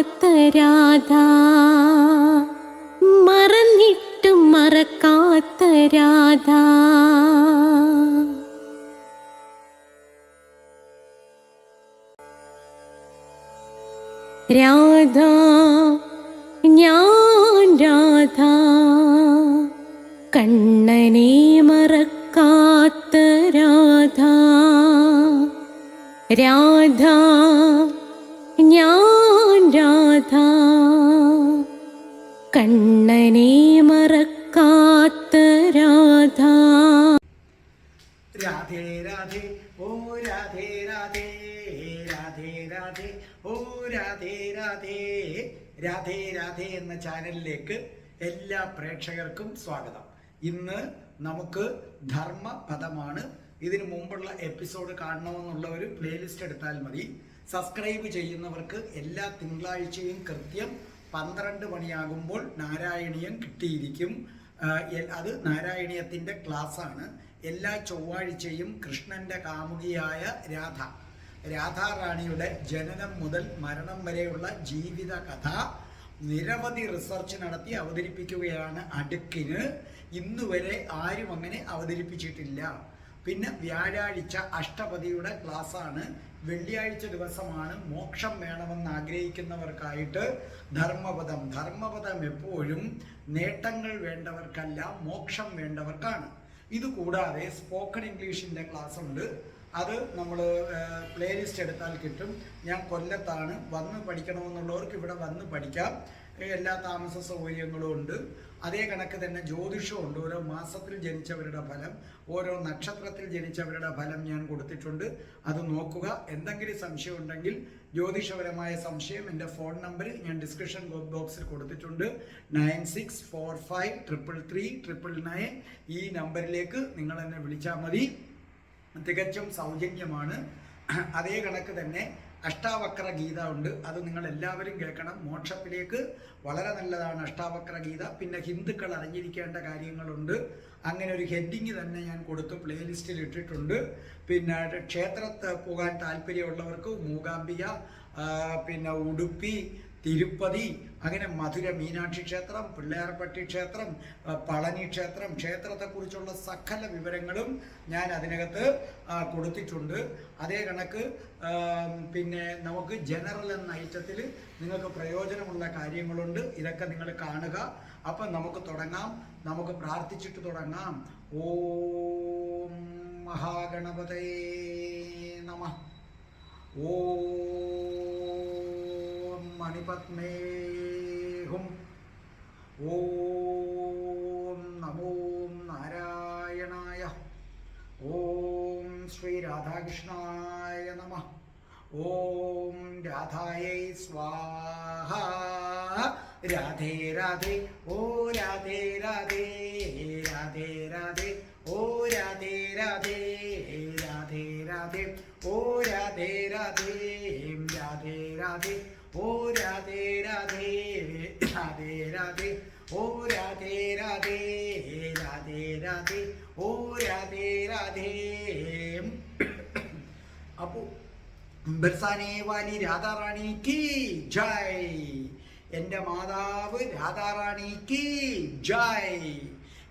മറക്കാത്ത രാധ. മറന്നിട്ടും മറക്കാത്ത രാധ. രാധ ഞാൻ രാധ. കണ്ണനെ മറക്കാത്ത രാധ. രാധ രാധേ രാധേ എന്ന ചാനലിലേക്ക് എല്ലാ പ്രേക്ഷകർക്കും സ്വാഗതം. ഇന്ന് നമുക്ക് ധർമ്മപദമാണ്. ഇതിനു മുമ്പുള്ള എപ്പിസോഡ് കാണണമെന്നുള്ള ഒരു പ്ലേലിസ്റ്റ് എടുത്താൽ മതി. സബ്സ്ക്രൈബ് ചെയ്യുന്നവർക്ക് എല്ലാ തിങ്കളാഴ്ചയും കൃത്യം പന്ത്രണ്ട് മണിയാകുമ്പോൾ നാരായണീയം കിട്ടിയിരിക്കും. അത് നാരായണീയത്തിന്റെ ക്ലാസ്സാണ്. എല്ലാ ചൊവ്വാഴ്ചയും കൃഷ്ണന്റെ കാമുകിയായ രാധ രാധാറാണിയുടെ ജനനം മുതൽ മരണം വരെയുള്ള ജീവിത കഥ നിരവധി റിസർച്ച് നടത്തി അവതരിപ്പിക്കുകയാണ് അടുക്കിന്. ഇന്നുവരെ ആരും അങ്ങനെ അവതരിപ്പിച്ചിട്ടില്ല. പിന്നെ വ്യാഴാഴ്ച അഷ്ടപതിയുടെ ക്ലാസ്സാണ് വെള്ളിയാഴ്ച ദിവസമാണ്. മോക്ഷം വേണമെന്ന് ആഗ്രഹിക്കുന്നവർക്കായിട്ട് ധർമ്മപദം. ധർമ്മപദം എപ്പോഴും നേട്ടങ്ങൾ വേണ്ടവർക്കല്ല മോക്ഷം വേണ്ടവർക്കാണ്. ഇതുകൂടാതെ സ്പോക്കൺ ഇംഗ്ലീഷിന്റെ ക്ലാസ് ഉണ്ട്. അത് നമ്മൾ പ്ലേലിസ്റ്റ് എടുത്താൽ കിട്ടും. ഞാൻ കൊല്ലത്താണ്. വന്ന് പഠിക്കണമെന്നുള്ളവർക്ക് ഇവിടെ വന്ന് പഠിക്കാം. എല്ലാ താമസ സൗകര്യങ്ങളും ഉണ്ട്. അതേ കണക്ക് തന്നെ ജ്യോതിഷമുണ്ട് ഓരോ മാസത്തിൽ ജനിച്ചവരുടെ ഫലം ഓരോ നക്ഷത്രത്തിൽ ജനിച്ചവരുടെ ഫലം ഞാൻ കൊടുത്തിട്ടുണ്ട്. അത് നോക്കുക. എന്തെങ്കിലും സംശയം ഉണ്ടെങ്കിൽ ജ്യോതിഷപരമായ സംശയം എന്റെ ഫോൺ നമ്പർ ഞാൻ ഡിസ്ക്രിപ്ഷൻ ബോക്സിൽ കൊടുത്തിട്ടുണ്ട്. Nine six four five triple three triple nine ഈ നമ്പറിലേക്ക് നിങ്ങൾ എന്നെ വിളിച്ചാൽ മതി. തികച്ചും സൗജന്യമാണ്. അതേ കണക്ക് തന്നെ അഷ്ടാവക്ര ഗീത ഉണ്ട്. അത് നിങ്ങൾ എല്ലാവരും കേൾക്കണം. മോക്ഷത്തിലേക്ക് വളരെ നല്ലതാണ് അഷ്ടാവക്ര ഗീത. പിന്നെ ഹിന്ദുക്കൾ അറിഞ്ഞിരിക്കേണ്ട കാര്യങ്ങളുണ്ട്. അങ്ങനെ ഒരു ഹെഡിങ് തന്നെ ഞാൻ കൊടുത്തു പ്ലേലിസ്റ്റിൽ ഇട്ടിട്ടുണ്ട്. പിന്നെ ക്ഷേത്രത്തിൽ പോകാൻ താല്പര്യമുള്ളവർക്ക് മൂകാംബിക പിന്നെ ഉടുപ്പി തിരുപ്പതി അങ്ങനെ മധുര മീനാക്ഷി ക്ഷേത്രം പിള്ളേർപ്പട്ടി ക്ഷേത്രം പളനി ക്ഷേത്രം ക്ഷേത്രത്തെക്കുറിച്ചുള്ള സകല വിവരങ്ങളും ഞാൻ അതിനകത്ത് കൊടുത്തിട്ടുണ്ട്. അതേ കണക്ക് പിന്നെ നമുക്ക് ജനറൽ എന്ന ഐറ്റത്തിൽ നിങ്ങൾക്ക് പ്രയോജനമുള്ള കാര്യങ്ങളുണ്ട്. ഇതൊക്കെ നിങ്ങൾ കാണുക. അപ്പം നമുക്ക് തുടങ്ങാം. നമുക്ക് പ്രാർത്ഥിച്ചിട്ട് തുടങ്ങാം. ഓം മഹാഗണപതേ നമ. ഓം മണിപത്മേ ഹും ഓം നമോ നാരായണായ ഓം ശ്രീ രാധാകൃഷ്ണായ നമ ഓം രാധായൈ സ്വാഹ രാധേ രാധേ ഓ രാധേ രാധേ രാധേ രാധേ ഓ രാധേ രാധേ രാധേ രാധേ ഓ രാധേ രാധേ രാധേ രാധേ ഓ ഓ രാധേ രാധേ രാധേ രാധേ ഓ രാധേ രാധേ. അപ്പോ ബർസാനെ വാലി രാധാറാണി കി ജയ്. എന്റെ മാതാവ് രാധാറാണി കി ജയ്.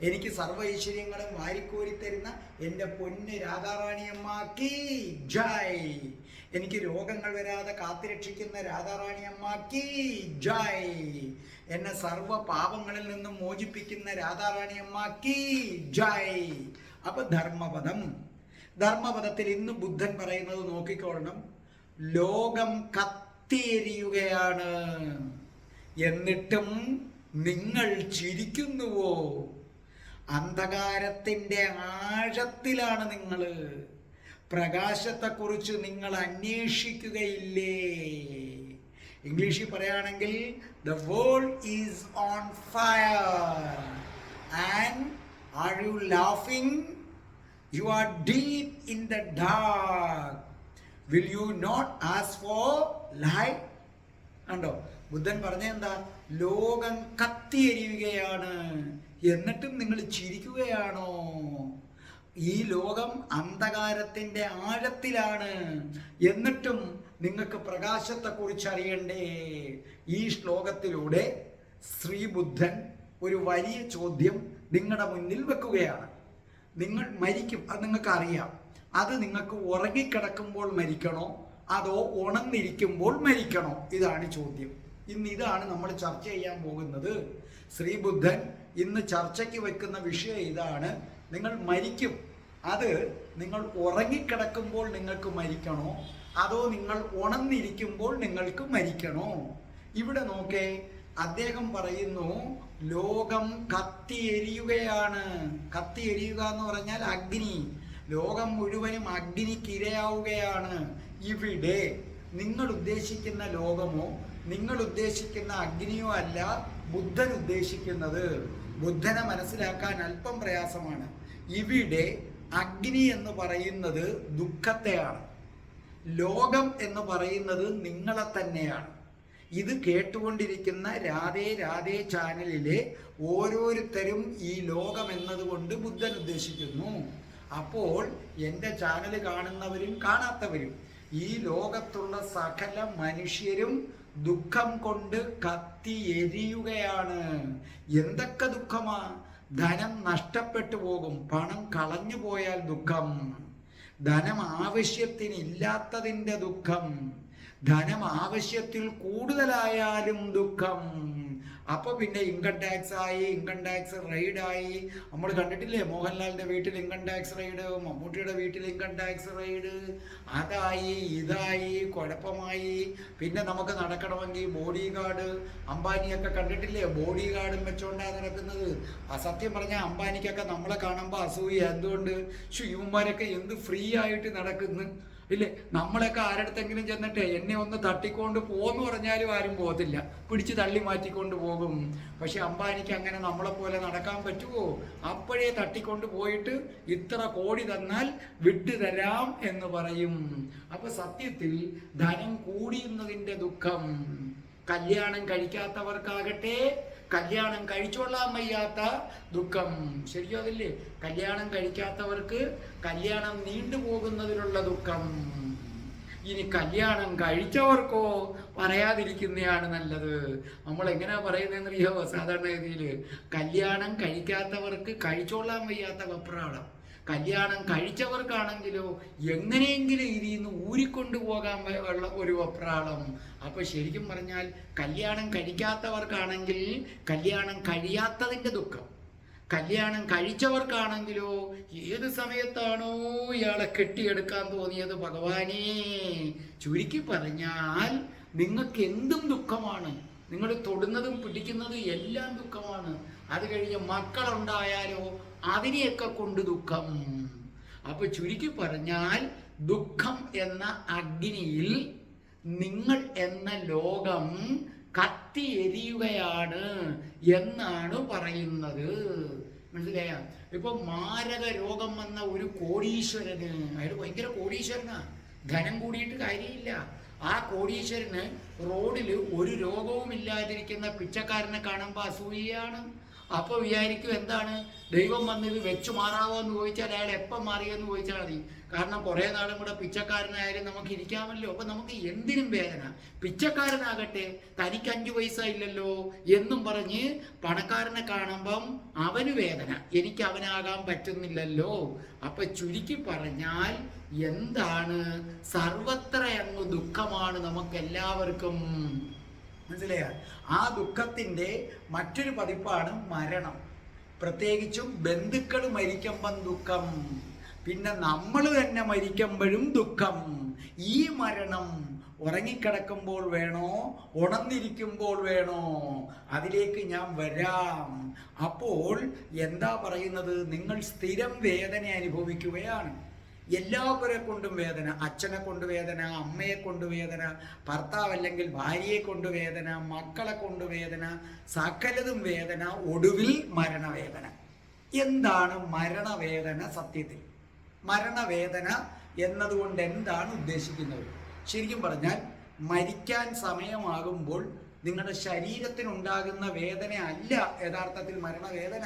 എനിക്ക് സർവ ഐശ്വര്യങ്ങളും വാരിക്കോരി തരുന്ന എന്റെ പൊന്ന് രാധാറാണിയമ്മ കി ജയ്. എനിക്ക് രോഗങ്ങൾ വരാതെ കാത്തുരക്ഷിക്കുന്ന രാധാറാണിയമ്മ കി ജയ്. എന്നെ സർവ പാപങ്ങളിൽ നിന്നും മോചിപ്പിക്കുന്ന രാധാറാണിയമ്മ കി ജയ്. അപ്പൊ ധർമ്മപദം. ധർമ്മപദത്തിൽ ഇന്ന് ബുദ്ധൻ പറയുന്നത് നോക്കിക്കോളണം ലോകം കത്തിയെരിയുകയാണ്. എന്നിട്ടും നിങ്ങൾ ചിരിക്കുന്നുവോ? അന്ധകാരത്തിന്റെ ആഴത്തിലാണ് നിങ്ങൾ പ്രകാശത്തെക്കുറിച്ച് നിങ്ങൾ അന്വേഷിക്കുകയില്ലേ? ഇംഗ്ലീഷിൽ പറയുകയാണെങ്കിൽ the world is on fire and are you laughing you are deep in the dark will you not ask for light കണ്ടോ? ബുദ്ധൻ പറഞ്ഞെന്താ ലോകം കത്തിയെരിയുകയാണ്. എന്നിട്ടും നിങ്ങൾ ചിരിക്കുകയാണോ? ഈ ലോകം അന്ധകാരത്തിന്റെ ആഴത്തിലാണ്. എന്നിട്ടും നിങ്ങൾക്ക് പ്രകാശത്തെക്കുറിച്ച് അറിയണ്ടേ ഈ ശ്ലോകത്തിലൂടെ ശ്രീബുദ്ധൻ ഒരു വലിയ ചോദ്യം നിങ്ങളുടെ മുന്നിൽ വെക്കുകയാണ്. നിങ്ങൾ മരിക്കും അത് നിങ്ങൾക്ക് അറിയാം അത് നിങ്ങൾക്ക് ഉറങ്ങിക്കിടക്കുമ്പോൾ മരിക്കണോ? അതോ ഉണന്നിരിക്കുമ്പോൾ മരിക്കണോ? ഇതാണ് ചോദ്യം. ഇന്ന് ഇതാണ് നമ്മൾ ചർച്ച ചെയ്യാൻ പോകുന്നത്. ശ്രീബുദ്ധൻ ഇന്ന് ചർച്ചയ്ക്ക് വെക്കുന്ന വിഷയം ഇതാണ് നിങ്ങൾ മരിക്കും. അത് നിങ്ങൾ ഉറങ്ങിക്കിടക്കുമ്പോൾ നിങ്ങൾക്ക് മരിക്കണോ? അതോ നിങ്ങൾ ഉണർന്നിരിക്കുമ്പോൾ നിങ്ങൾക്ക് മരിക്കണോ? ഇവിടെ നോക്കേ അദ്ദേഹം പറയുന്നു ലോകം കത്തി എരിയുകയാണ് കത്തി എരിയുക എന്ന് പറഞ്ഞാൽ അഗ്നി. ലോകം മുഴുവനും അഗ്നിക്കിരയാവുകയാണ് ഇവിടെ നിങ്ങൾ ഉദ്ദേശിക്കുന്ന ലോകമോ നിങ്ങൾ ഉദ്ദേശിക്കുന്ന അഗ്നിയോ അല്ല ബുദ്ധൻ ഉദ്ദേശിക്കുന്നത്. ബുദ്ധനെ മനസ്സിലാക്കാൻ അല്പം പ്രയാസമാണ്. ഇവിടെ അഗ്നി എന്ന് പറയുന്നത് ദുഃഖത്തെയാണ്. ലോകം എന്ന് പറയുന്നത് നിങ്ങളെ തന്നെയാണ്. ഇത് കേട്ടുകൊണ്ടിരിക്കുന്ന രാധേ രാധേ ചാനലിലെ ഓരോരുത്തരും ഈ ലോകം എന്നതുകൊണ്ട് ബുദ്ധൻ ഉദ്ദേശിക്കുന്നു. അപ്പോൾ എന്റെ ചാനൽ കാണുന്നവരും കാണാത്തവരും ഈ ലോകത്തുള്ള സകല മനുഷ്യരും ദുഃഖം കൊണ്ട് കത്തി എരിയുകയാണ്. എന്തൊക്കെ ദുഃഖമാ? ധനം നഷ്ടപ്പെട്ടു പോകും പണം കളഞ്ഞു പോയാൽ ദുഃഖം. ധനം ആവശ്യത്തിന് ഇല്ലാത്തതിന്റെ ദുഃഖം. ധനം ആവശ്യത്തിൽ കൂടുതലായാലും ദുഃഖം. അപ്പൊ പിന്നെ ഇൻകം ടാക്സ് ആയി ഇൻകം ടാക്സ് ആയി. നമ്മൾ കണ്ടിട്ടില്ലേ മോഹൻലാലിന്റെ വീട്ടിൽ ഇൻകം ടാക്സ് റെയ്ഡ് മമ്മൂട്ടിയുടെ വീട്ടിൽ ഇൻകം ടാക്സ് റെയ്ഡ് അതായി ഇതായി കുഴപ്പമായി. പിന്നെ നമുക്ക് നടക്കണമെങ്കിൽ ബോഡി ഗാർഡ് അംബാനിയൊക്കെ കണ്ടിട്ടില്ലേ ബോഡി ഗാർഡും വെച്ചോണ്ടാ നടക്കുന്നത്. ആ സത്യം പറഞ്ഞാൽ അംബാനിക്കൊക്കെ നമ്മളെ കാണുമ്പോൾ അസൂയ എന്തുകൊണ്ട്? ശ്ശോ, ഇവന്മാരൊക്കെ എന്ത് ഫ്രീ ആയിട്ട് നടക്കുന്നു? ഇല്ലേ? നമ്മളൊക്കെ ആരടുത്തെങ്കിലും ചെന്നിട്ട് എന്നെ ഒന്ന് തട്ടിക്കൊണ്ട് പോന്ന് പറഞ്ഞാലും ആരും പോകത്തില്ല. പിടിച്ച് തള്ളി മാറ്റിക്കൊണ്ട് പോകും. പക്ഷെ അംബാനിക്ക് അങ്ങനെ നമ്മളെ പോലെ നടക്കാൻ പറ്റുമോ അപ്പോഴേ തട്ടിക്കൊണ്ട് പോയിട്ട് ഇത്ര കോടി തന്നാൽ വിട്ടു തരാം എന്ന് പറയും. അപ്പൊ സത്യത്തിൽ ധനം കൂടിയുന്നതിന്റെ ദുഃഖം കല്യാണം കഴിക്കാത്തവർക്കാകട്ടെ കല്യാണം കഴിച്ചോളാൻ വയ്യാത്ത ദുഃഖം. ശരിയോ അതില്ലേ കല്യാണം കഴിക്കാത്തവർക്ക് കല്യാണം നീണ്ടുപോകുന്നതിലുള്ള ദുഃഖം. ഇനി കല്യാണം കഴിച്ചവർക്കോ പറയാതിരിക്കുന്നതാണ് നല്ലത്. നമ്മൾ എങ്ങനെയാ പറയുന്നതെന്നറിയോ സാധാരണഗതിയിൽ? കല്യാണം കഴിക്കാത്തവർക്ക് കഴിച്ചോളാൻ വയ്യാത്ത വെപ്രാളം. കല്യാണം കഴിച്ചവർക്കാണെങ്കിലോ എങ്ങനെയെങ്കിലും ഇതിൽ നിന്ന് ഊരിക്കൊണ്ടു പോകാൻ വ- ഉള്ള ഒരു വെപ്രാളം അപ്പൊ ശരിക്കും പറഞ്ഞാൽ കല്യാണം കഴിക്കാത്തവർക്കാണെങ്കിൽ കല്യാണം കഴിയാത്തതിന്റെ ദുഃഖം. കല്യാണം കഴിച്ചവർക്കാണെങ്കിലോ ഏത് സമയത്താണോ ഇയാളെ കെട്ടിയെടുക്കാൻ തോന്നിയത് ഭഗവാനേ? ചുരുക്കി പറഞ്ഞാൽ നിങ്ങൾക്ക് എന്തും ദുഃഖമാണ്. നിങ്ങൾ തൊടുന്നതും പിടിക്കുന്നതും എല്ലാം ദുഃഖമാണ്. അത് കഴിഞ്ഞ് മക്കളുണ്ടായാലോ അതിനെയൊക്കെ കൊണ്ട് ദുഃഖം. അപ്പൊ ചുരുക്കി പറഞ്ഞാൽ ദുഃഖം എന്ന അഗ്നിയിൽ നിങ്ങൾ എന്ന ലോകം കത്തി എരിയുകയാണ് എന്നാണ് പറയുന്നത്. മനസ്സിലായ? ഇപ്പൊ മാരക രോഗം വന്ന ഒരു കോടീശ്വരന് അയാൾ ഭയങ്കര കോടീശ്വരനാ. ധനം കൂടിയിട്ട് കാര്യമില്ല. ആ കോടീശ്വരന് റോഡിൽ ഒരു രോഗവും ഇല്ലാതിരിക്കുന്ന പിച്ചക്കാരനെ കാണുമ്പോൾ അസൂയയാണ്. അപ്പൊ വിചാരിക്കും എന്താണ്? ദൈവം വന്നിത് വെച്ചു മാറാവോ എന്ന് ചോദിച്ചാൽ അയാൾ എപ്പം മാറിയെന്ന് ചോദിച്ചാൽ മതി. കാരണം കുറെ നാളും കൂടെ പിച്ചക്കാരനായാലും നമുക്ക് ഇരിക്കാമല്ലോ. അപ്പൊ നമുക്ക് എന്തിനും വേദന. പിച്ചക്കാരനാകട്ടെ തനിക്ക് അഞ്ചു പൈസ ഇല്ലല്ലോ എന്നും പറഞ്ഞ് പണക്കാരനെ കാണുമ്പം അവന് വേദന. എനിക്ക് അവനാകാൻ പറ്റുന്നില്ലല്ലോ. അപ്പൊ ചുരുക്കി പറഞ്ഞാൽ എന്താണ്? സർവത്ര അങ്ങ് ദുഃഖമാണ് നമുക്ക് എല്ലാവർക്കും മനസ്സിലായ? ആ ദുഃഖത്തിന്റെ മറ്റൊരു പതിപ്പാണ് മരണം. പ്രത്യേകിച്ചും ബന്ധുക്കൾ മരിക്കുമ്പം ദുഃഖം. പിന്നെ നമ്മൾ തന്നെ മരിക്കുമ്പോഴും ദുഃഖം. ഈ മരണം ഉറങ്ങിക്കിടക്കുമ്പോൾ വേണോ? ഉണർന്നിരിക്കുമ്പോൾ വേണോ? അതിലേക്ക് ഞാൻ വരാം. അപ്പോൾ എന്താ പറയുന്നത്? നിങ്ങൾ സ്ഥിരം വേദന അനുഭവിക്കുകയാണ്. എല്ലാവരെ കൊണ്ടും വേദന അച്ഛനെ കൊണ്ട് വേദന അമ്മയെ കൊണ്ട് വേദന ഭർത്താവ് അല്ലെങ്കിൽ ഭാര്യയെ കൊണ്ട് വേദന മക്കളെ കൊണ്ട് വേദന സകലതും വേദന ഒടുവിൽ മരണവേദന. എന്താണ് മരണവേദന സത്യത്തിൽ? മരണവേദന എന്നതുകൊണ്ട് എന്താണ് ഉദ്ദേശിക്കുന്നത്? ശരിക്കും പറഞ്ഞാൽ മരിക്കാൻ സമയമാകുമ്പോൾ നിങ്ങളുടെ ശരീരത്തിനുണ്ടാകുന്ന വേദന അല്ല യഥാർത്ഥത്തിൽ മരണവേദന.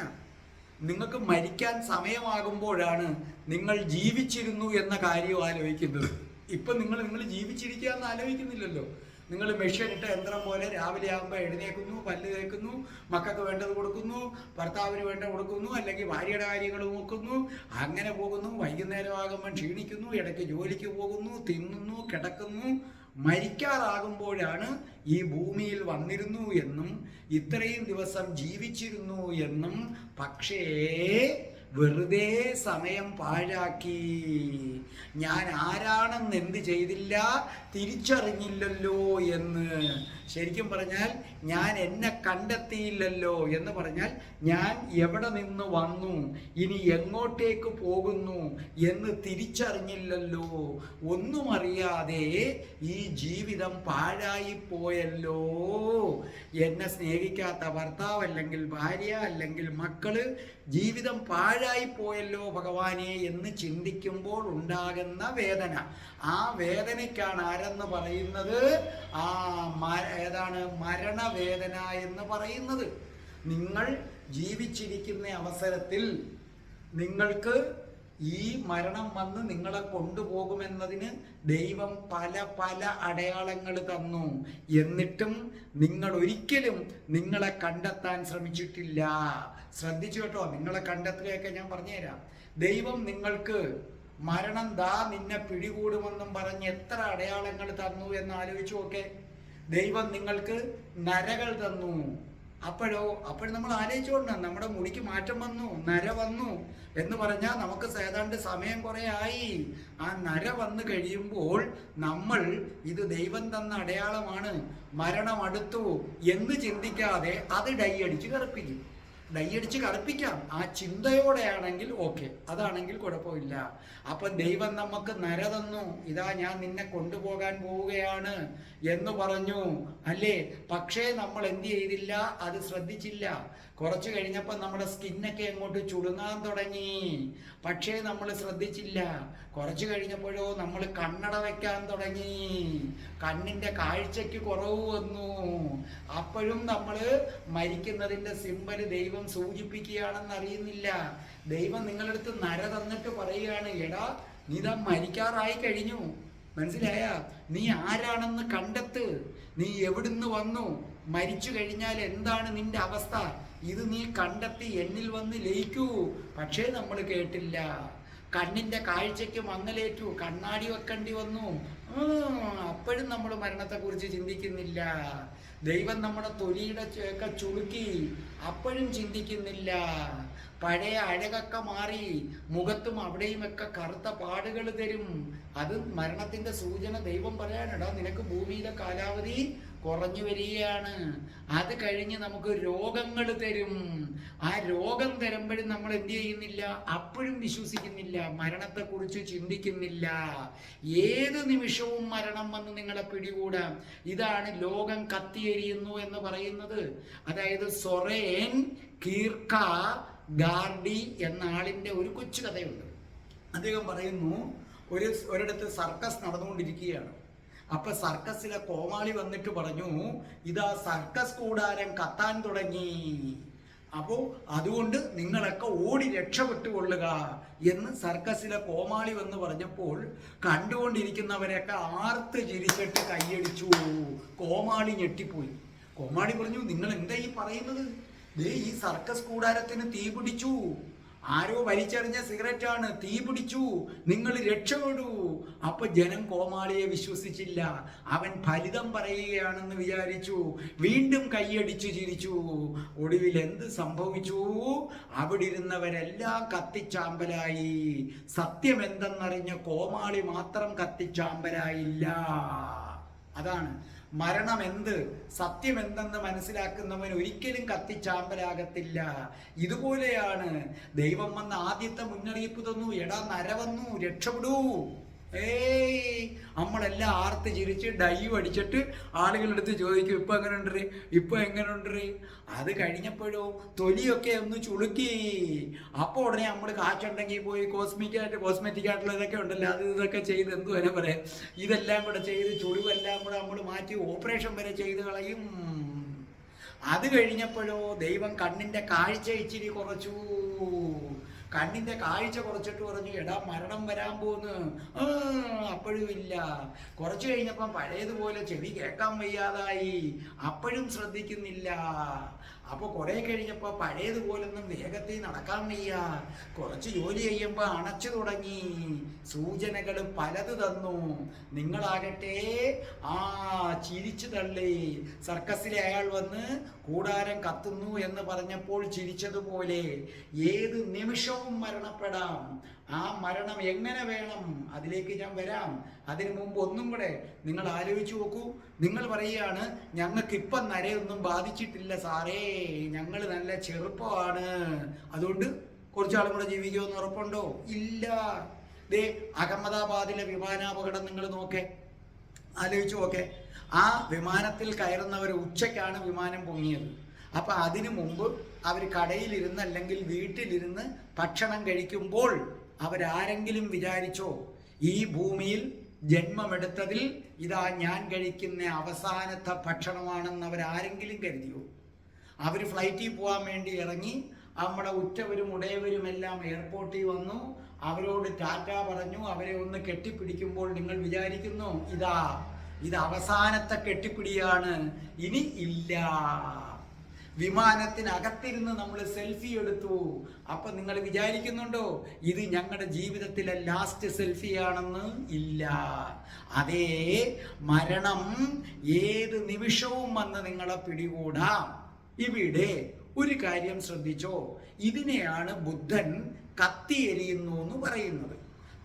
നിങ്ങൾക്ക് മരിക്കാൻ സമയമാകുമ്പോഴാണ് നിങ്ങൾ ജീവിച്ചിരുന്നു എന്ന കാര്യം ആലോചിക്കുന്നത്. ഇപ്പൊ നിങ്ങൾ നിങ്ങൾ ജീവിച്ചിരിക്കുക എന്ന് ആലോചിക്കുന്നില്ലല്ലോ. നിങ്ങൾ മെഷീൻ ഇട്ട യന്ത്രം പോലെ രാവിലെ ആകുമ്പോൾ എഴുന്നേക്കുന്നു പല്ല് തേക്കുന്നു മക്കൾക്ക് വേണ്ടത് കൊടുക്കുന്നു ഭർത്താവിന് വേണ്ട കൊടുക്കുന്നു അല്ലെങ്കിൽ ഭാര്യയുടെ കാര്യങ്ങൾ നോക്കുന്നു അങ്ങനെ പോകുന്നു വൈകുന്നേരം ആകുമ്പോൾ ക്ഷീണിക്കുന്നു ഇടയ്ക്ക് ജോലിക്ക് പോകുന്നു തിന്നുന്നു കിടക്കുന്നു മരിക്കാറാകുമ്പോഴാണ് ഈ ഭൂമിയിൽ വന്നിരുന്നു എന്നും ഇത്രയും ദിവസം ജീവിച്ചിരുന്നു എന്നും പക്ഷേ വെറുതെ സമയം പാഴാക്കി. ഞാൻ ആരാണെന്ന് എന്ത് ചെയ്തില്ല? തിരിച്ചറിഞ്ഞില്ലല്ലോ എന്ന് ശരിക്കും പറഞ്ഞാൽ ഞാൻ എന്നെ കണ്ടെത്തിയില്ലല്ലോ എന്ന് പറഞ്ഞാൽ ഞാൻ എവിടെ നിന്ന് വന്നു? ഇനി എങ്ങോട്ടേക്ക് പോകുന്നു എന്ന് തിരിച്ചറിഞ്ഞില്ലല്ലോ. ഒന്നും അറിയാതെ ഈ ജീവിതം പാഴായി പോയല്ലോ എന്നെ സ്നേഹിക്കാത്ത ഭർത്താവ് അല്ലെങ്കിൽ ഭാര്യ അല്ലെങ്കിൽ മക്കൾ ജീവിതം പാഴായി പോയല്ലോ ഭഗവാനെ എന്ന് ചിന്തിക്കുമ്പോൾ ഉണ്ടാകുന്ന വേദന. ആ വേദനയ്ക്കാണ് ആരെന്ന് പറയുന്നത്? ആ മ- ഏതാണ് മരണവേദന എന്ന് പറയുന്നത്. നിങ്ങൾ ജീവിച്ചിരിക്കുന്ന അവസരത്തിൽ നിങ്ങൾക്ക് ഈ മരണം വന്ന് നിങ്ങളെ കൊണ്ടുപോകുമെന്നതിന് ദൈവം പല പല അടയാളങ്ങൾ തന്നു. എന്നിട്ടും നിങ്ങൾ ഒരിക്കലും നിങ്ങളെ കണ്ടെത്താൻ ശ്രമിച്ചിട്ടില്ല. ശ്രദ്ധിച്ചു കേട്ടോ നിങ്ങളെ കണ്ടെത്തുകയൊക്കെ ഞാൻ പറഞ്ഞുതരാം. ദൈവം നിങ്ങൾക്ക് മരണം ദാ നിന്നെ പിടികൂടുമെന്നും പറഞ്ഞ് എത്ര അടയാളങ്ങൾ തന്നു എന്ന് ആലോചിച്ചു നോക്കെ. ദൈവം നിങ്ങൾക്ക് നരകൾ തന്നു. അപ്പോഴോ അപ്പോൾ നമ്മൾ ആലോചിച്ചുകൊണ്ട് നമ്മുടെ മുടിക്ക് മാറ്റം വന്നു നര വന്നു എന്ന് പറഞ്ഞാൽ നമുക്ക് ഏതാണ്ട് സമയം കുറേ ആയി. ആ നര വന്നു കഴിയുമ്പോൾ നമ്മൾ ഇത് ദൈവം തന്ന അടയാളമാണ്. മരണം അടുത്തു എന്ന് ചിന്തിക്കാതെ അത് ഡൈ അടിച്ച് കറുപ്പിക്കും. ഡൈ അടിച്ച് കറുപ്പിക്കാം ആ ചിന്തയോടെയാണെങ്കിൽ ഓക്കെ. അതാണെങ്കിൽ കുഴപ്പമില്ല. അപ്പൊ ദൈവം നമുക്ക് നര തന്നു. ഇതാ ഞാൻ നിന്നെ കൊണ്ടുപോകാൻ പോവുകയാണ് എന്ന് പറഞ്ഞു. അല്ലേ? പക്ഷേ നമ്മൾ എന്ത് ചെയ്തില്ല? അത് ശ്രദ്ധിച്ചില്ല. കുറച്ച് കഴിഞ്ഞപ്പോൾ നമ്മുടെ സ്കിന്നൊക്കെ എങ്ങോട്ട് ചുളുങ്ങാൻ തുടങ്ങി. പക്ഷേ നമ്മൾ ശ്രദ്ധിച്ചില്ല. കുറച്ച് കഴിഞ്ഞപ്പോഴോ നമ്മൾ കണ്ണട വയ്ക്കാൻ തുടങ്ങി. കണ്ണിന്റെ കാഴ്ചയ്ക്ക് കുറവ് വന്നു. അപ്പോഴും നമ്മൾ മരിക്കുന്നതിന്റെ സിമ്പൽ ദൈവം സൂചിപ്പിക്കുകയാണെന്ന് അറിയുന്നില്ല. ദൈവം നിങ്ങളടുത്ത് നര തന്നിട്ട് പറയുകയാണ് എടാ നീ ഇതാ മരിക്കാറായി കഴിഞ്ഞു. മനസ്സിലായ? നീ ആരാണെന്ന് കണ്ടെത്ത്. നീ എവിടുന്ന് വന്നു? മരിച്ചു കഴിഞ്ഞാൽ എന്താണ് നിന്റെ അവസ്ഥ? ഇത് നീ കണ്ടെത്തി എന്നിൽ വന്ന് ലയിക്കൂ. പക്ഷേ നമ്മൾ കേട്ടില്ല. കണ്ണിന്റെ കാഴ്ചയ്ക്ക് മങ്ങലേറ്റു. കണ്ണാടി വെക്കേണ്ടി വന്നു. അപ്പോഴും നമ്മൾ മരണത്തെക്കുറിച്ച് ചിന്തിക്കുന്നില്ല. ദൈവം നമ്മുടെ തൊലിയുടെ ഒക്കെ ചുളുക്കി. അപ്പോഴും ചിന്തിക്കുന്നില്ല. പഴയ അഴകൊക്കെ മാറി. മുഖത്തും അവിടെയും ഒക്കെ കറുത്ത പാടുകൾ തരും. അത് മരണത്തിന്റെ സൂചന ദൈവം പറയാനടാ നിനക്ക് ഭൂമിയിലെ കാലാവധി കുറഞ്ഞു വരികയാണ്. അത് കഴിഞ്ഞ് നമുക്ക് രോഗങ്ങൾ തരും. ആ രോഗം തരുമ്പോഴും നമ്മൾ എന്ത് ചെയ്യുന്നില്ല? അപ്പോഴും വിശ്വസിക്കുന്നില്ല. മരണത്തെക്കുറിച്ച് ചിന്തിക്കുന്നില്ല. ഏത് നിമിഷവും മരണം വന്ന് നിങ്ങളെ പിടികൂടാം. ഇതാണ് ലോകം കത്തിയെരിയുന്നു എന്ന് പറയുന്നത്. അതായത് സൊറേൻ കീർക്ക ഗാർഡി എന്ന ആളിന്റെ ഒരു കൊച്ചു കഥയുണ്ട്. അദ്ദേഹം പറയുന്നു ഒരു ഒരിടത്ത് സർക്കസ് നടന്നുകൊണ്ടിരിക്കുകയാണ്. അപ്പൊ സർക്കസിലെ കോമാളി വന്നിട്ട് പറഞ്ഞു ഇതാ സർക്കസ് കൂടാരം കത്താൻ തുടങ്ങി. അപ്പോൾ അതുകൊണ്ട് നിങ്ങളൊക്കെ ഓടി രക്ഷപ്പെട്ടുകൊള്ളുക എന്ന് സർക്കസിലെ കോമാളി വന്ന് പറഞ്ഞപ്പോൾ കണ്ടുകൊണ്ടിരിക്കുന്നവരെയൊക്കെ ആർത്ത് ചിരിച്ചിട്ട് കൈയടിച്ചു. കോമാളി ഞെട്ടിപ്പോയി. കോമാളി പറഞ്ഞു നിങ്ങൾ എന്താ ഈ പറയുന്നത്? ദേ ഈ സർക്കസ് കൂടാരത്തിന് തീ പിടിച്ചു ആരോ വലിച്ചെറിഞ്ഞ സിഗരറ്റ് ആണ് തീ പിടിച്ചു. നിങ്ങൾ രക്ഷപ്പെടൂ. അപ്പൊ ജനം കോമാളിയെ വിശ്വസിച്ചില്ല. അവൻ ഫലിതം പറയുകയാണെന്ന് വിചാരിച്ചു. വീണ്ടും കൈയടിച്ചു ചിരിച്ചു. ഒടുവിൽ എന്ത് സംഭവിച്ചു? അവിടെ ഇരുന്നവരെല്ലാം കത്തിച്ചാമ്പലായി. സത്യം എന്തെന്നറിഞ്ഞ കോമാളി മാത്രം കത്തിച്ചാമ്പലായില്ല. അതാണ്. മരണം എന്ത് സത്യം എന്തെന്ന് മനസ്സിലാക്കുന്നവൻ ഒരിക്കലും കത്തിച്ചാമ്പലാകത്തില്ല. ഇതുപോലെയാണ് ദൈവം വന്ന ആദ്യത്തെ മുന്നറിയിപ്പ് തന്നു. എടാ നരവന്നു രക്ഷപ്പെടൂ. ഏയ് നമ്മളെല്ലാം ആർത്ത് ചിരിച്ച് ഡൈവ് അടിച്ചിട്ട് ആളുകളെടുത്ത് ചോദിക്കും ഇപ്പൊ എങ്ങനെ ഉണ്ട് ഇപ്പൊ എങ്ങനെ ഉണ്ട് അത് കഴിഞ്ഞപ്പോഴോ തൊലിയൊക്കെ ഒന്ന് ചുളുക്കി. അപ്പോൾ ഉടനെ നമ്മൾ കാച്ചുണ്ടെങ്കിൽ പോയി കോസ്മിക് ആയിട്ട് കോസ്മെറ്റിക് ആയിട്ടുള്ള ഇതൊക്കെ ഉണ്ടല്ലോ അത് ഇതൊക്കെ ചെയ്ത് എന്തു വരെ പറയാം. ഇതെല്ലാം കൂടെ ചെയ്ത് ചുളിവെല്ലാം കൂടെ നമ്മൾ മാറ്റി ഓപ്പറേഷൻ വരെ ചെയ്ത് കളയും. അത് കഴിഞ്ഞപ്പോഴോ ദൈവം കണ്ണിന്റെ കാഴ്ച ഇച്ചിരി കുറച്ചു. കണ്ണിന്റെ കാഴ്ച കുറച്ചിട്ട് പറഞ്ഞു എടാ മരണം വരാൻ പോന്ന്. അപ്പോഴും ഇല്ല. കുറച്ചു കഴിഞ്ഞപ്പം പഴയതുപോലെ ചെവി കേൾക്കാൻ വയ്യാതായി. അപ്പോഴും ശ്രദ്ധിക്കുന്നില്ല. അപ്പൊ കുറെ കഴിഞ്ഞപ്പോ പഴയതുപോലൊന്നും വേഗത്തിൽ നടക്കാൻ വയ്യ. കുറച്ച് ജോലി ചെയ്യുമ്പോ അണച്ചു തുടങ്ങി. സൂചനകൾ പലത് തന്നു. നിങ്ങളാകട്ടെ ആ ചിരിച്ചു തള്ളി. സർക്കസിലെ അയാൾ വന്ന് കൂടാരം കത്തുന്നു എന്ന് പറഞ്ഞപ്പോൾ ചിരിച്ചതുപോലെ ഏത് നിമിഷവും മരണപ്പെടാം. ആ മരണം എങ്ങനെ വേണം? അതിലേക്ക് ഞാൻ വരാം. അതിനു മുമ്പ് ഒന്നും കൂടെ നിങ്ങൾ ആലോചിച്ചു നോക്കൂ. നിങ്ങൾ പറയുകയാണ് ഞങ്ങൾക്ക് ഇപ്പം നരയൊന്നും ബാധിച്ചിട്ടില്ല സാറേ. ഞങ്ങൾ നല്ല ചെറുപ്പമാണ്. അതുകൊണ്ട് കുറച്ചാളും കൂടെ ജീവിക്കുമെന്ന് ഉറപ്പുണ്ടോ? ഇല്ല. ദേ അഹമ്മദാബാദിലെ വിമാനാപകടം നിങ്ങൾ നോക്കേ. ആലോചിച്ചു നോക്കെ. ആ വിമാനത്തിൽ കയറുന്നവർ ഉച്ചയ്ക്കാണ് വിമാനം പൊങ്ങിയത്. അപ്പൊ അതിനു മുമ്പ് അവർ കടയിലിരുന്ന് അല്ലെങ്കിൽ വീട്ടിലിരുന്ന് ഭക്ഷണം കഴിക്കുമ്പോൾ അവരാരെങ്കിലും വിചാരിച്ചോ ഈ ഭൂമിയിൽ ജന്മമെടുത്തതിൽ ഇതാ ഞാൻ കഴിക്കുന്ന അവസാനത്തെ ഭക്ഷണമാണെന്ന് അവരാരെങ്കിലും കരുതിയോ? അവർ ഫ്ലൈറ്റിൽ പോകാൻ വേണ്ടി ഇറങ്ങി നമ്മുടെ ഉറ്റവരും ഉടയവരും എല്ലാം എയർപോർട്ടിൽ വന്നു. അവരോട് ടാറ്റ പറഞ്ഞു അവരെ ഒന്ന് കെട്ടിപ്പിടിക്കുമ്പോൾ നിങ്ങൾ വിചാരിക്കുന്നു ഇതാ ഇത് അവസാനത്തെ കെട്ടിപ്പിടിയാണ് ഇനി ഇല്ല. വിമാനത്തിനകത്തിരുന്ന് നമ്മൾ സെൽഫി എടുത്തു. അപ്പൊ നിങ്ങൾ വിചാരിക്കുന്നുണ്ടോ ഇത് ഞങ്ങളുടെ ജീവിതത്തിലെ ലാസ്റ്റ് സെൽഫി ആണെന്ന് ഇല്ല. അതേ മരണം ഏത് നിമിഷവും വന്ന് നിങ്ങളെ പിടികൂടാം. ഇവിടെ ഒരു കാര്യം ശ്രദ്ധിച്ചോ ഇതിനെയാണ് ബുദ്ധൻ കത്തി എരിയുന്നു എന്ന് പറയുന്നത്.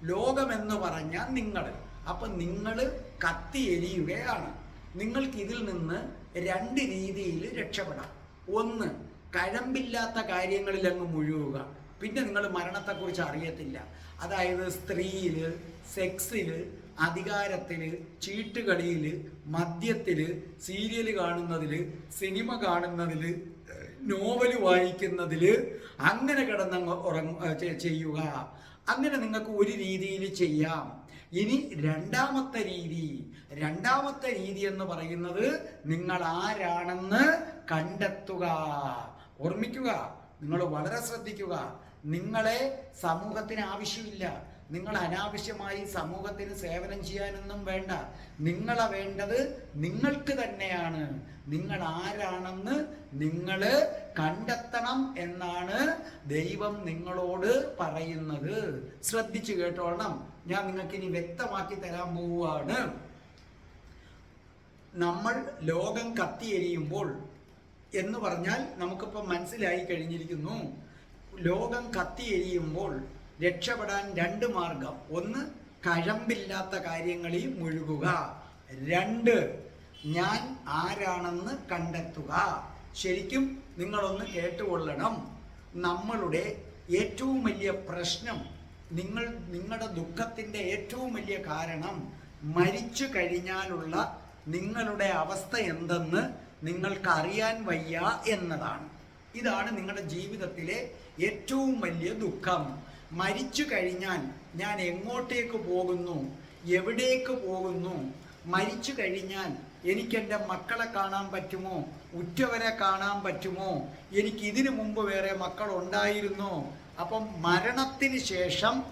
ലോകമെന്ന് പറഞ്ഞാൽ നിങ്ങൾ. അപ്പൊ നിങ്ങൾ കത്തി എരിയുകയാണ് നിങ്ങൾക്ക് ഇതിൽ നിന്ന് രണ്ട് രീതിയിൽ രക്ഷപ്പെടാം. ഒന്ന് കഴമ്പില്ലാത്ത കാര്യങ്ങളിൽ അങ്ങ് മുഴുകുക. പിന്നെ നിങ്ങൾ മരണത്തെക്കുറിച്ച് അറിയത്തില്ല. അതായത് സ്ത്രീയിൽ സെക്സിൽ അധികാരത്തിൽ ചീട്ടുകളിയിൽ മദ്യത്തിൽ സീരിയൽ കാണുന്നതിൽ സിനിമ കാണുന്നതിൽ നോവൽ വായിക്കുന്നതിൽ അങ്ങനെ കിടന്നങ്ങ് ഉറങ്ങ ചെയ്യുക. അങ്ങനെ നിങ്ങൾക്ക് ഒരു രീതിയിൽ ചെയ്യാം. ഇനി രണ്ടാമത്തെ രീതി. രണ്ടാമത്തെ രീതി എന്ന് പറയുന്നത് നിങ്ങൾ ആരാണെന്ന് കണ്ടെത്തുക. ഓർമ്മിക്കുക. നിങ്ങൾ വളരെ ശ്രദ്ധിക്കുക. നിങ്ങളെ സമൂഹത്തിന് ആവശ്യമില്ല. നിങ്ങൾ അനാവശ്യമായി സമൂഹത്തിന് സേവനം ചെയ്യാനൊന്നും വേണ്ട. നിങ്ങളെ വേണ്ടത് നിങ്ങൾക്ക് തന്നെയാണ്. നിങ്ങൾ ആരാണെന്ന് നിങ്ങൾ കണ്ടെത്തണം എന്നാണ് ദൈവം നിങ്ങളോട് പറയുന്നത്. ശ്രദ്ധിച്ചു കേട്ടോളണം. ഞാൻ നിങ്ങൾക്ക് ഇനി വ്യക്തമാക്കി തരാൻ പോവുകയാണ്. നമ്മൾ ലോകം കത്തിയെരിയുമ്പോൾ എന്ന് പറഞ്ഞാൽ നമുക്കിപ്പോൾ മനസ്സിലായി കഴിഞ്ഞിരിക്കുന്നു. ലോകം കത്തിയെരിയുമ്പോൾ രക്ഷപ്പെടാൻ രണ്ട് മാർഗം. ഒന്ന് കഴമ്പില്ലാത്ത കാര്യങ്ങളിൽ മുഴുകുക. രണ്ട് ഞാൻ ആരാണെന്ന് കണ്ടെത്തുക. ശരിക്കും നിങ്ങളൊന്ന് കേട്ടുകൊള്ളണം. നമ്മളുടെ ഏറ്റവും വലിയ പ്രശ്നം നിങ്ങൾ നിങ്ങളുടെ ദുഃഖത്തിന്റെ ഏറ്റവും വലിയ കാരണം മരിച്ചു കഴിഞ്ഞാലുള്ള നിങ്ങളുടെ അവസ്ഥ എന്തെന്ന് നിങ്ങൾക്ക് അറിയാൻ വയ്യ എന്നതാണ്. ഇതാണ് നിങ്ങളുടെ ജീവിതത്തിലെ ഏറ്റവും വലിയ ദുഃഖം. മരിച്ചു കഴിഞ്ഞാൽ ഞാൻ എങ്ങോട്ടേക്ക് പോകുന്നു? എവിടേക്ക് പോകുന്നു? മരിച്ചു കഴിഞ്ഞാൽ എനിക്ക് എന്റെ മക്കളെ കാണാൻ പറ്റുമോ? ഉറ്റവരെ കാണാൻ പറ്റുമോ? എനിക്ക് ഇതിനു മുമ്പ് വേറെ മക്കൾ ഉണ്ടായിരുന്നോ അപ്പം മരണത്തിന് ശേഷം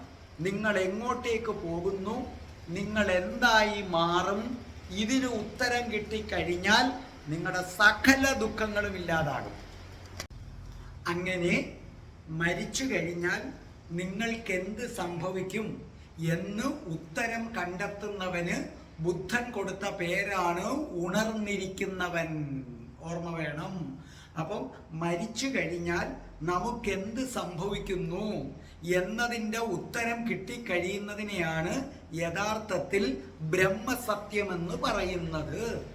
നിങ്ങൾ എങ്ങോട്ടേക്ക് പോകുന്നു? നിങ്ങൾ എന്തായി മാറും? ഇതിന് ഉത്തരം കിട്ടിക്കഴിഞ്ഞാൽ നിങ്ങളുടെ സകല ദുഃഖങ്ങളും ഇല്ലാതാകും. അങ്ങനെ മരിച്ചു കഴിഞ്ഞാൽ നിങ്ങൾക്ക് എന്ത് സംഭവിക്കും എന്ന് ഉത്തരം കണ്ടെത്തുന്നവന് ബുദ്ധൻ കൊടുത്ത പേരാണ് ഉണർന്നിരിക്കുന്നവൻ. ഓർമ്മ വേണം. അപ്പം മരിച്ചു കഴിഞ്ഞാൽ നമുക്കെന്ത് സംഭവിക്കുന്നു എന്നതിന്റെ ഉത്തരം കിട്ടിക്കഴിയുന്നതിനെയാണ് യഥാർത്ഥത്തിൽ ബ്രഹ്മസത്യമെന്ന് പറയുന്നത്.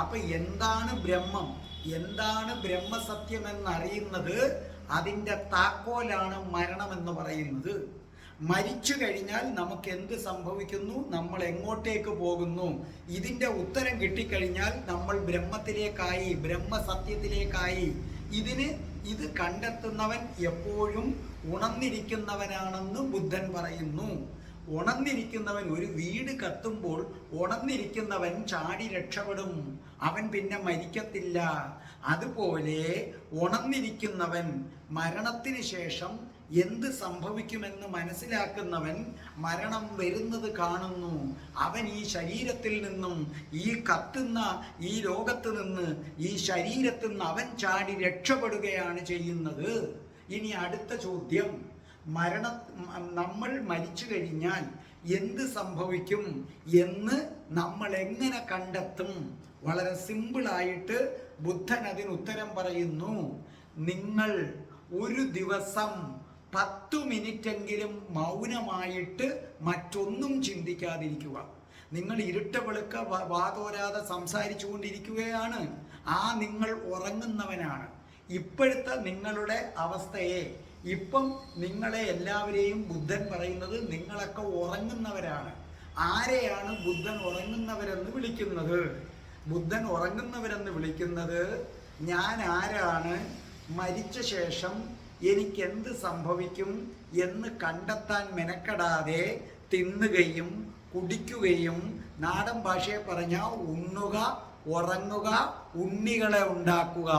അപ്പൊ എന്താണ് ബ്രഹ്മം? എന്താണ് ബ്രഹ്മസത്യം എന്നറിയുന്നത് അതിന്റെ താക്കോലാണ് മരണം എന്ന് പറയുന്നത്. മരിച്ചു കഴിഞ്ഞാൽ നമുക്ക് എന്ത് സംഭവിക്കുന്നു? നമ്മൾ എങ്ങോട്ടേക്ക് പോകുന്നു? ഇതിന്റെ ഉത്തരം കിട്ടിക്കഴിഞ്ഞാൽ നമ്മൾ ബ്രഹ്മത്തിലേക്കായി ബ്രഹ്മസത്യത്തിലേക്കായി. ഇതിന് ഇത് കണ്ടെത്തുന്നവൻ എപ്പോഴും ഉണർന്നിരിക്കുന്നവനാണെന്ന് ബുദ്ധൻ പറയുന്നു. ഉണർന്നിരിക്കുന്നവൻ ഒരു വീട് കത്തുമ്പോൾ ഉണർന്നിരിക്കുന്നവൻ ചാടി രക്ഷപ്പെടും. അവൻ പിന്നെ മരിക്കത്തില്ല. അതുപോലെ ഉണർന്നിരിക്കുന്നവൻ മരണത്തിന് ശേഷം എന്ത് സംഭവിക്കുമെന്ന് മനസ്സിലാക്കുന്നവൻ മരണം വരുന്നത് കാണുന്നു. അവൻ ഈ ശരീരത്തിൽ നിന്നും ഈ കത്തുന്ന ഈ ലോകത്ത് നിന്ന് ഈ ശരീരത്തിൽ നിന്ന് അവൻ ചാടി രക്ഷപ്പെടുകയാണ് ചെയ്യുന്നത്. ഇനി അടുത്ത ചോദ്യം. മരണ നമ്മൾ മരിച്ചു കഴിഞ്ഞാൽ എന്ത് സംഭവിക്കും എന്ന് നമ്മൾ എങ്ങനെ കണ്ടെത്തും? വളരെ സിമ്പിളായിട്ട് ബുദ്ധൻ അതിന് ഉത്തരം പറയുന്നു. നിങ്ങൾ ഒരു ദിവസം പത്തു മിനിറ്റെങ്കിലും മൗനമായിട്ട് മറ്റൊന്നും ചിന്തിക്കാതിരിക്കുക. നിങ്ങൾ ഇരുട്ട വെളുക്ക വാതോരാതെ സംസാരിച്ചു കൊണ്ടിരിക്കുകയാണ്. ആ നിങ്ങൾ ഉറങ്ങുന്നവനാണ്. ഇപ്പോഴത്തെ നിങ്ങളുടെ അവസ്ഥയെ ഇപ്പം നിങ്ങളെ എല്ലാവരെയും ബുദ്ധൻ പറയുന്നത് നിങ്ങളൊക്കെ ഉറങ്ങുന്നവരാണ്. ആരെയാണ് ബുദ്ധൻ ഉറങ്ങുന്നവരെന്ന് വിളിക്കുന്നത്? ബുദ്ധൻ ഉറങ്ങുന്നവരെന്ന് വിളിക്കുന്നത് ഞാൻ ആരാണ്? മരിച്ച ശേഷം എനിക്ക് എന്ത് സംഭവിക്കും എന്ന് കണ്ടെത്താൻ മെനക്കെടാതെ തിന്നുകയും കുടിക്കുകയും നാടൻ ഭാഷയെ പറഞ്ഞ ഉണ്ണുക ഉറങ്ങുക ഉണ്ണികളെ ഉണ്ടാക്കുക.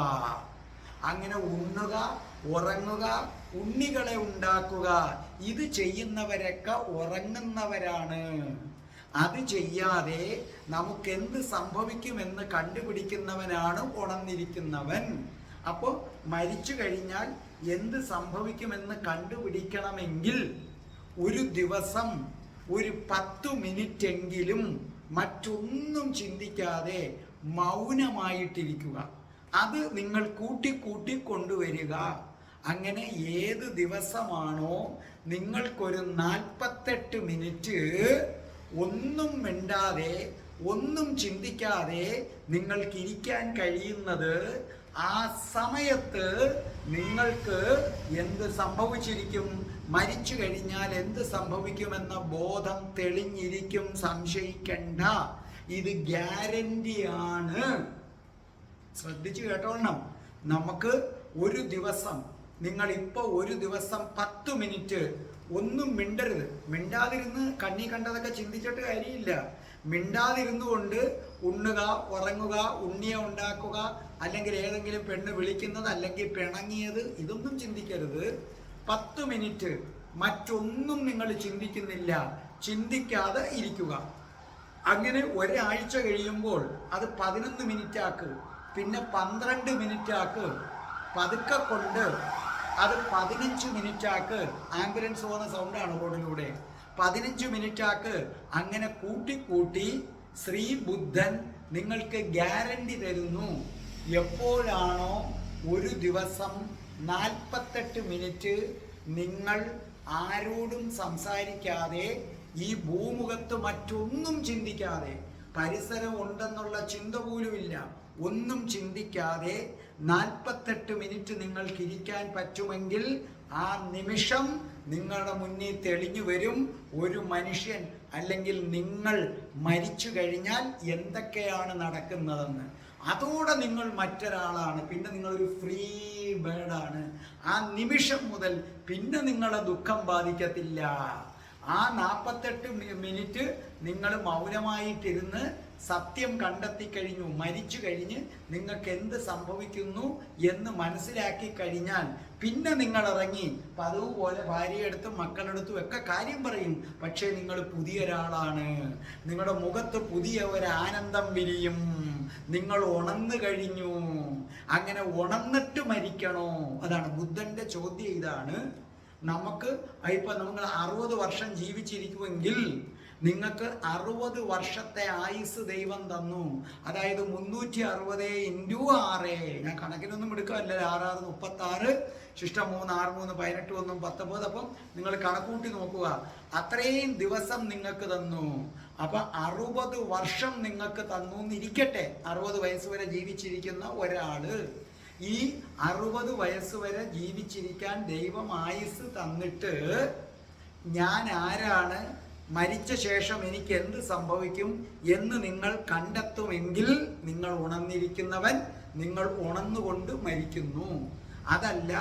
അങ്ങനെ ഉണ്ണുക ഉറങ്ങുക ഉണ്ണികളെ ഉണ്ടാക്കുക. ഇത് ചെയ്യുന്നവരൊക്കെ ഉറങ്ങുന്നവരാണ്. അത് ചെയ്യാതെ നമുക്ക് എന്ത് സംഭവിക്കുമെന്ന് കണ്ടുപിടിക്കുന്നവനാണ് ഉണർന്നിരിക്കുന്നവൻ. അപ്പോൾ മരിച്ചു കഴിഞ്ഞാൽ എന്ത് സംഭവിക്കുമെന്ന് കണ്ടുപിടിക്കണമെങ്കിൽ ഒരു ദിവസം ഒരു പത്തു മിനിറ്റ് എങ്കിലും മറ്റൊന്നും ചിന്തിക്കാതെ മൗനമായിട്ടിരിക്കുക. അത് നിങ്ങൾ കൂട്ടിക്കൂട്ടി കൊണ്ടുവരിക. അങ്ങനെ ഏത് ദിവസമാണോ നിങ്ങൾക്കൊരു നാൽപ്പത്തെട്ട് മിനിറ്റ് ഒന്നും മിണ്ടാതെ ഒന്നും ചിന്തിക്കാതെ നിങ്ങൾക്കിരിക്കാൻ കഴിയുന്നത് ആ സമയത്ത് നിങ്ങൾക്ക് എന്ത് സംഭവിച്ചിരിക്കും? മരിച്ചു കഴിഞ്ഞാൽ എന്ത് സംഭവിക്കുമെന്ന ബോധം തെളിഞ്ഞിരിക്കും. സംശയിക്കണ്ട. ഇത് ഗ്യാരണ്ടിയാണ്. ശ്രദ്ധിച്ചു കേട്ടോളണം നമുക്ക് ഒരു ദിവസം നിങ്ങൾ ഇപ്പോൾ ഒരു ദിവസം പത്ത് മിനിറ്റ് ഒന്നും മിണ്ടരുത്. മിണ്ടാതിരുന്ന് കണ്ണി കണ്ടതൊക്കെ ചിന്തിച്ചിട്ട് കാര്യമില്ല. മിണ്ടാതിരുന്നു കൊണ്ട് ഉണ്ണുക ഉറങ്ങുക ഉണ്ണിയ ഉണ്ടാക്കുക അല്ലെങ്കിൽ ഏതെങ്കിലും പെണ്ണ് വിളിക്കുന്നത് അല്ലെങ്കിൽ പിണങ്ങിയത് ഇതൊന്നും ചിന്തിക്കരുത്. പത്ത് മിനിറ്റ് മറ്റൊന്നും നിങ്ങൾ ചിന്തിക്കുന്നില്ല. ചിന്തിക്കാതെ ഇരിക്കുക. അങ്ങനെ ഒരാഴ്ച കഴിയുമ്പോൾ അത് പതിനൊന്ന് മിനിറ്റ് ആക്ക് പിന്നെ പന്ത്രണ്ട് മിനിറ്റ് ആക്ക് പതുക്കെ കൊണ്ട് അത് പതിനഞ്ച് മിനിറ്റ് ആക്ക് ആംബുലൻസ് പോകുന്ന സൗണ്ടാണ് റോഡിലൂടെ. പതിനഞ്ച് മിനിറ്റ് ആക്ക് അങ്ങനെ കൂട്ടി കൂട്ടി ശ്രീ ബുദ്ധൻ നിങ്ങൾക്ക് ഗ്യാരണ്ടി തരുന്നു. എപ്പോഴാണോ ഒരു ദിവസം നാൽപ്പത്തെട്ട് മിനിറ്റ് നിങ്ങൾ ആരോടും സംസാരിക്കാതെ ഈ ഭൂമുഖത്ത് മറ്റൊന്നും ചിന്തിക്കാതെ പരിസരം ഉണ്ടെന്നുള്ള ചിന്ത പോലുമില്ല. ഒന്നും ചിന്തിക്കാതെ നാൽപ്പത്തെട്ട് മിനിറ്റ് നിങ്ങൾക്ക് ഇരിക്കാൻ പറ്റുമെങ്കിൽ ആ നിമിഷം നിങ്ങളുടെ മുന്നിൽ തെളിഞ്ഞു വരും. ഒരു മനുഷ്യൻ അല്ലെങ്കിൽ നിങ്ങൾ മരിച്ചു കഴിഞ്ഞാൽ എന്തൊക്കെയാണ് നടക്കുന്നതെന്ന്. അതോടെ നിങ്ങൾ മറ്റൊരാളാണ്. പിന്നെ നിങ്ങളൊരു ഫ്രീ ബേർഡാണ് ആ നിമിഷം മുതൽ പിന്നെ നിങ്ങളെ ദുഃഖം ബാധിക്കത്തില്ല. ആ നാൽപ്പത്തെട്ട് മിനിറ്റ് നിങ്ങൾ മൗനമായിട്ടിരുന്ന് സത്യം കണ്ടെത്തി കഴിഞ്ഞു മരിച്ചു കഴിഞ്ഞ് നിങ്ങൾക്ക് എന്ത് സംഭവിക്കുന്നു എന്ന് മനസ്സിലാക്കി കഴിഞ്ഞാൽ പിന്നെ നിങ്ങൾ ഇറങ്ങി പതിവ് പോലെ ഭാര്യയെടുത്തും മക്കളെടുത്തും ഒക്കെ കാര്യം പറയും. പക്ഷേ നിങ്ങൾ പുതിയ ഒരാളാണ് നിങ്ങളുടെ മുഖത്ത് പുതിയ ഒരു ആനന്ദം വിരിയും. നിങ്ങൾ ഉണർന്നു കഴിഞ്ഞു. അങ്ങനെ ഉണർന്നിട്ട് മരിക്കണോ? അതാണ് ബുദ്ധന്റെ ചോദ്യം ഇതാണ്. നമുക്ക് ഇപ്പൊ നമ്മൾ അറുപത് വർഷം ജീവിച്ചിരിക്കുമെങ്കിൽ നിങ്ങൾക്ക് അറുപത് വർഷത്തെ ആയുസ് ദൈവം തന്നു. അതായത് മുന്നൂറ്റി അറുപത് ഇന്റു ആറ്. ഞാൻ കണക്കിനൊന്നും എടുക്കാമല്ല ആറ് മുപ്പത്തി ആറ് ശിഷ്ടം മൂന്ന് ആറ് മൂന്ന് പതിനെട്ട് ഒന്നും പത്തൊമ്പത്. അപ്പം നിങ്ങൾ കണക്കൂട്ടി നോക്കുക. അത്രയും ദിവസം നിങ്ങൾക്ക് തന്നു. അപ്പൊ അറുപത് വർഷം നിങ്ങൾക്ക് തന്നു എന്നിരിക്കട്ടെ. അറുപത് വയസ്സ് വരെ ജീവിച്ചിരിക്കുന്ന ഒരാൾ ഈ അറുപത് വയസ്സ് വരെ ജീവിച്ചിരിക്കാൻ ദൈവം ആയുസ് തന്നിട്ട് ഞാൻ ആരാണ്? മരിച്ച ശേഷം എനിക്ക് എന്ത് സംഭവിക്കും എന്ന് നിങ്ങൾ കണ്ടെത്തുമെങ്കിൽ നിങ്ങൾ ഉണർന്നിരിക്കുന്നവൻ നിങ്ങൾ ഉണർന്നുകൊണ്ട് മരിക്കുന്നു. അതല്ല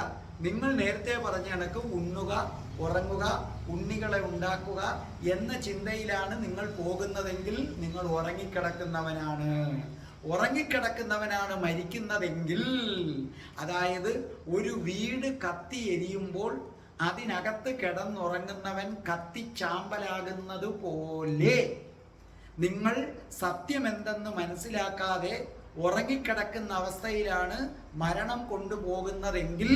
നിങ്ങൾ നേരത്തെ പറഞ്ഞ കണക്ക് ഉണ്ണുക ഉറങ്ങുക ഉണ്ണികളെ ഉണ്ടാക്കുക എന്ന ചിന്തയിലാണ് നിങ്ങൾ പോകുന്നതെങ്കിൽ നിങ്ങൾ ഉറങ്ങിക്കിടക്കുന്നവനാണ്. ഉറങ്ങിക്കിടക്കുന്നവനാണ് മരിക്കുന്നതെങ്കിൽ അതായത് ഒരു വീട് കത്തി എരിയുമ്പോൾ അതിനകത്ത് കിടന്നുറങ്ങുന്നവൻ കത്തിച്ചാമ്പലാകുന്നത് പോലെ. നിങ്ങൾ സത്യം എന്തെന്ന് മനസ്സിലാക്കാതെ ഉറങ്ങിക്കിടക്കുന്ന അവസ്ഥയിലാണ് മരണം കൊണ്ടുപോകുന്നതെങ്കിൽ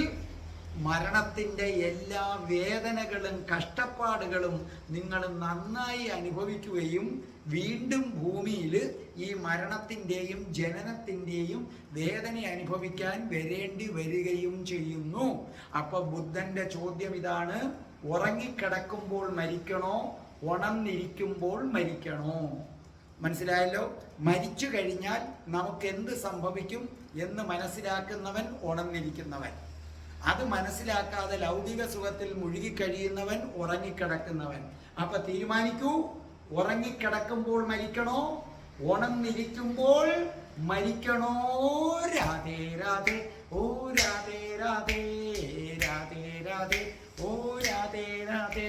മരണത്തിന്റെ എല്ലാ വേദനകളും കഷ്ടപ്പാടുകളും നിങ്ങൾ നന്നായി അനുഭവിക്കുകയും വീണ്ടും ഭൂമിയിൽ ഈ മരണത്തിന്റെയും ജനനത്തിന്റെയും വേദന അനുഭവിക്കാൻ വരേണ്ടി വരികയും ചെയ്യുന്നു. അപ്പോൾ ബുദ്ധന്റെ ചോദ്യം ഇതാണ് ഉറങ്ങിക്കിടക്കുമ്പോൾ മരിക്കണോ? ഉണർന്നിരിക്കുമ്പോൾ മരിക്കണോ? മനസ്സിലായല്ലോ? മരിച്ചു കഴിഞ്ഞാൽ നമുക്ക് എന്ത് സംഭവിക്കും എന്ന് മനസ്സിലാക്കുന്നവൻ ഉണർന്നിരിക്കുന്നവൻ. അത് മനസ്സിലാക്കാതെ ലൗകിക സുഖത്തിൽ മുഴുകിക്കഴിയുന്നവൻ ഉറങ്ങിക്കിടക്കുന്നവൻ അപ്പൊ തീരുമാനിക്കൂ ഉറങ്ങിക്കിടക്കുമ്പോൾ മരിക്കണോ ഉണർന്നിരിക്കുമ്പോൾ മരിക്കണോ രാധേ രാധേ ഓ രാധേ രാധേ രാധേ രാധേ ഓ രാധേ രാധേ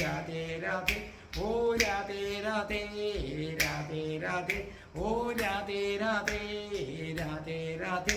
രാധേ രാധേ ഓ രാധേ രാധേ രാധേ രാധേ ഓ രാധേ രാധേ രാധേ രാധേ